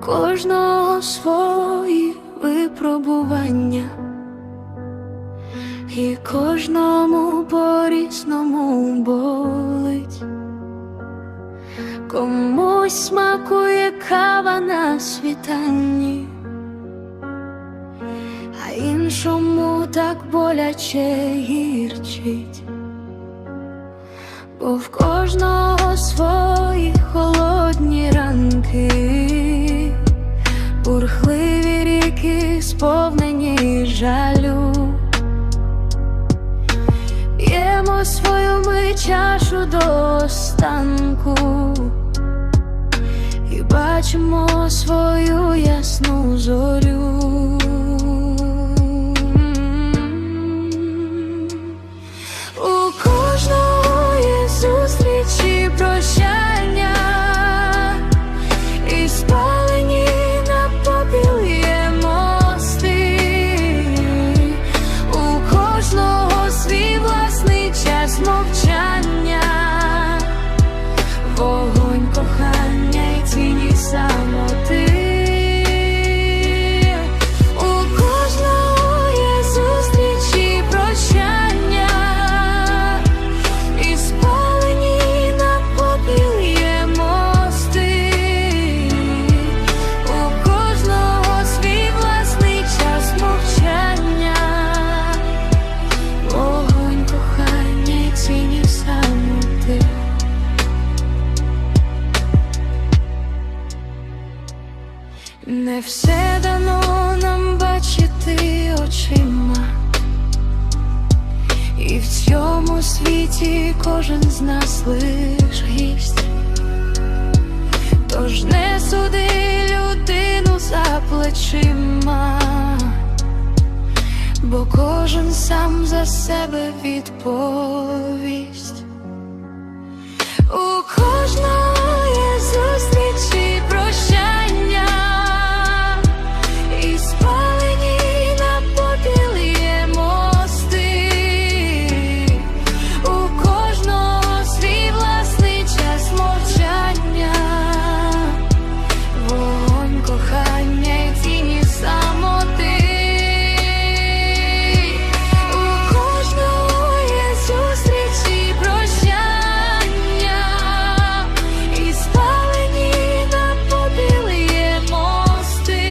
кожного свої випробування, і кожному по-різному болить. Комусь смакує кава на світанні, а іншому так боляче гірчить, бо в кожного свої бурхливі ріки, сповнені жалю. П'ємо свою ми чашу до останку і бачимо свою ясну зорю. smoke Не все дано нам бачити очима, і в цьому світі кожен з нас лиш гість. Тож не суди людину за плечима, бо кожен сам за себе відповість. У кожного